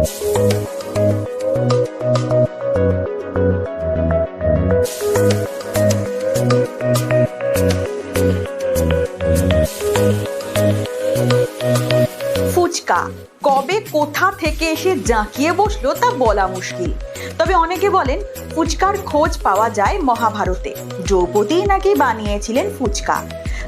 কবে, কোথা থেকে এসে জাঁকিয়ে বসল তা বলা মুশকিল। তবে অনেকে বলেন, ফুচকার খোঁজ পাওয়া যায় মহাভারতে। দ্রৌপদী নাকি বানিয়েছিলেন ফুচকা।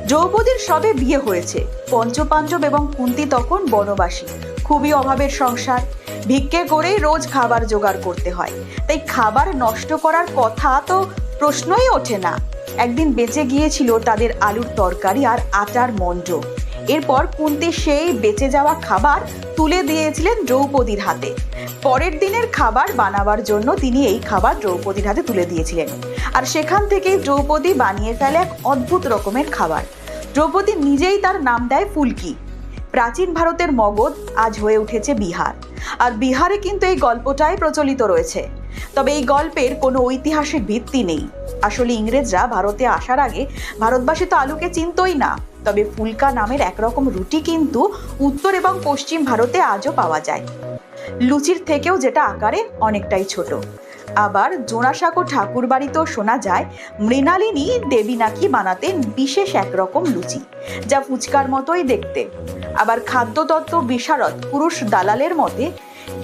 দ্রৌপদীর সবে বিয়ে হয়েছে। পঞ্চপাণ্ডব এবং কুন্তি তখন বনবাসী। খুবই অভাবের সংসার ভিক্ষে করেই রোজ খাবার জোগাড় করতে হয়। তাই খাবার নষ্ট করার কথা তো প্রশ্নই ওঠে না। একদিন বেঁচে গিয়েছিল তাদের আলুর তরকারি আর আটার মন্ড। এরপর কুন্তি সেই বেঁচে যাওয়া খাবার তুলে দিয়েছিলেন দ্রৌপদীর হাতে। পরের দিনের খাবার বানাবার জন্য তিনি এই খাবার দ্রৌপদীর হাতে তুলে দিয়েছিলেন। আর সেখান থেকেই দ্রৌপদী বানিয়ে ফেলে এক অদ্ভুত রকমের খাবার। দ্রৌপদী নিজেই তার নাম দেয় ফুলকি। প্রাচীন ভারতের মগধ আজ হয়ে উঠেছে বিহার। আর বিহারে কিন্তু এই গল্পটাই প্রচলিত রয়েছে। তবে এই গল্পের কোনো ঐতিহাসিক ভিত্তি নেই। আসলে ইংরেজরা ভারতে আসার আগে ভারতবাসী তো আলুকে চিনতই না। তবে ফুলকা নামের একরকম রুটি কিন্তু উত্তর এবং পশ্চিম ভারতে আজও পাওয়া যায়। লুচির থেকেও যেটা আকারে অনেকটাই ছোট। আবার জোড়াসাঁকো ঠাকুর বাড়িতেও শোনা যায়, মৃণালিনী দেবী নাকি বানাতেন বিশেষ একরকম লুচি, যা ফুচকার মতোই দেখতে। আবার খাদ্যতত্ত্ব বিশারদ পুরুষ দালালের মতে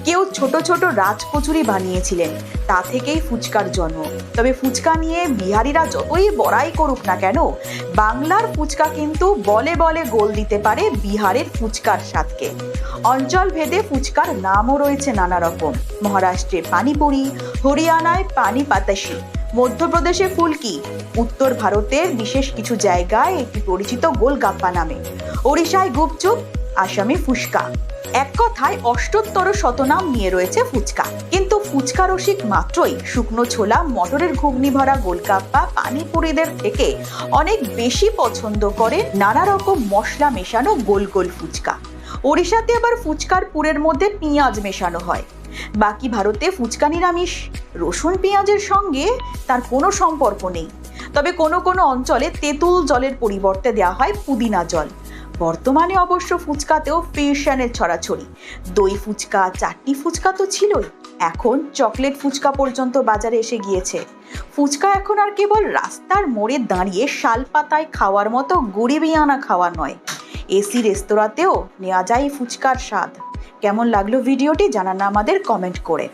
কেউ ছোট ছোট রাজকচুরি বানিয়েছিলেন, তা থেকেই ফুচকার জন্ম। তবে ফুচকা নিয়ে বিহারিরা যতই বড়াই করুক না কেন, বাংলার ফুচকা কিন্তু বলে বলে গোল দিতে পারে বিহারের ফুচকার স্বাদকে। অঞ্চল ভেদে ফুচকার নামও রয়েছে নানা রকম। মহারাষ্ট্রে পানিপুরি, হরিয়ানায় পানি পাতাসি মধ্যপ্রদেশে ফুলকি, উত্তর ভারতের বিশেষ কিছু জায়গায় একটি পরিচিত গোলগাপ্পা নামে। ওড়িশায় গুপচুপ আসামে ফুচকা। এক কথায় অষ্টোত্তর শতনাম নিয়ে রয়েছে ফুচকা। কিন্তু ফুচকা রসিক মাত্রই শুকনো ছোলা, মটরের ঘুগনি ভরা গোলগাপ্পা পানিপুরিদের থেকে অনেক বেশি পছন্দ করে নানা রকম মশলা মেশানো গোল গোল ফুচকা। ওড়িশাতে আবার ফুচকার পুরের মধ্যে পেঁয়াজ মেশানো হয়। বাকি ভারতে ফুচকা নিরামিষ। রসুন পেঁয়াজের সঙ্গে তার কোনো সম্পর্ক নেই। তবে কোনো কোনো অঞ্চলে তেঁতুল জলের পরিবর্তে দেওয়া হয় পুদিনা জল। বর্তমানে অবশ্য ফুচকাতেও ফিউশনের ছড়াছড়ি। দই ফুচকা, চাটনি ফুচকা তো ছিলই। এখন চকলেট ফুচকা পর্যন্ত বাজারে এসে গিয়েছে। ফুচকা এখন আর কেবল রাস্তার মোড়ে দাঁড়িয়ে শাল পাতায় খাওয়ার মতো গরিবিয়ানা খাওয়া নয়। এসি রেস্তোরাঁতেও নেওয়া যায় ফুচকার স্বাদ। কেমন লাগল ভিডিওটি জানান আমাদের কমেন্ট করে।